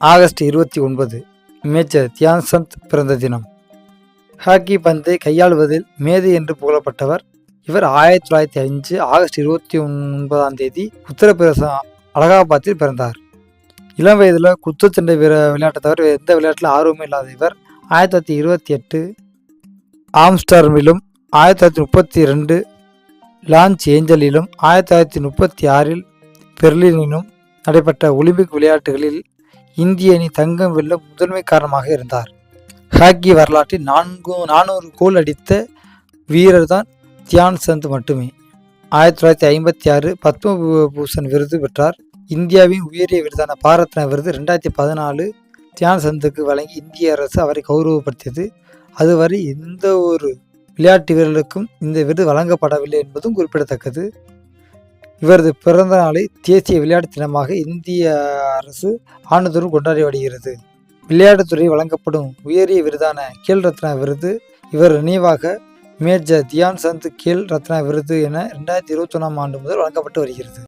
August இருபத்தி ஒன்பது major Dhyan Chand பிறந்த தினம். ஹாக்கி பந்தை கையாளுவதில் மேதை என்று புகழப்பட்டவர். இவர் ஆயிரத்தி தொள்ளாயிரத்தி அஞ்சு ஆகஸ்ட் இருபத்தி ஒன்பதாம் தேதி உத்தரப்பிரதேசம் அலகாபாத்தில் பிறந்தார். இளம் வயதில் குத்துச்சண்டை வீர விளையாட்டை தவிர எந்த விளையாட்டில் ஆர்வமும் இல்லாத இவர் ஆயிரத்தி தொள்ளாயிரத்தி இருபத்தி எட்டு ஆம்ஸ்டர்மிலும் ஆயிரத்தி தொள்ளாயிரத்தி முப்பத்தி ரெண்டு லான்ச் ஏஞ்சலிலும் ஆயிரத்தி தொள்ளாயிரத்தி முப்பத்தி ஆறில் பெர்லினிலும் நடைபெற்ற ஒலிம்பிக் விளையாட்டுகளில் இந்திய அணி தங்கம் வெல்ல முதன்மை காரணமாக இருந்தார். ஹாக்கி வரலாற்றில் நான்கு நானூறு கோல் அடித்த வீரர் தான் தியான் சந்த் மட்டுமே. ஆயிரத்தி தொள்ளாயிரத்தி ஐம்பத்தி ஆறு பத்ம பூஷன் விருது பெற்றார். இந்தியாவின் உயரிய விருதான பாரத்ன விருது ரெண்டாயிரத்தி பதினாலு தியான் சந்துக்கு வழங்கி இந்திய அரசு அவரை கௌரவப்படுத்தியது. அதுவரை எந்த ஒரு விளையாட்டு வீரர்களுக்கும் இந்த விருது வழங்கப்படவில்லை என்பதும் குறிப்பிடத்தக்கது. இவரது பிறந்த நாளை தேசிய விளையாட்டு தினமாக இந்திய அரசு ஆண்டுதோறும் கொண்டாடி வருகிறது விளையாட்டுத்துறை வழங்கப்படும் உயரிய விருதான கேல் ரத்னா விருது இவர் நினைவாக மேஜர் தியான் சந்த் கேல் ரத்னா விருது என ரெண்டாயிரத்தி இருபத்தொன்னாம் ஆண்டு முதல் வழங்கப்பட்டு வருகிறது.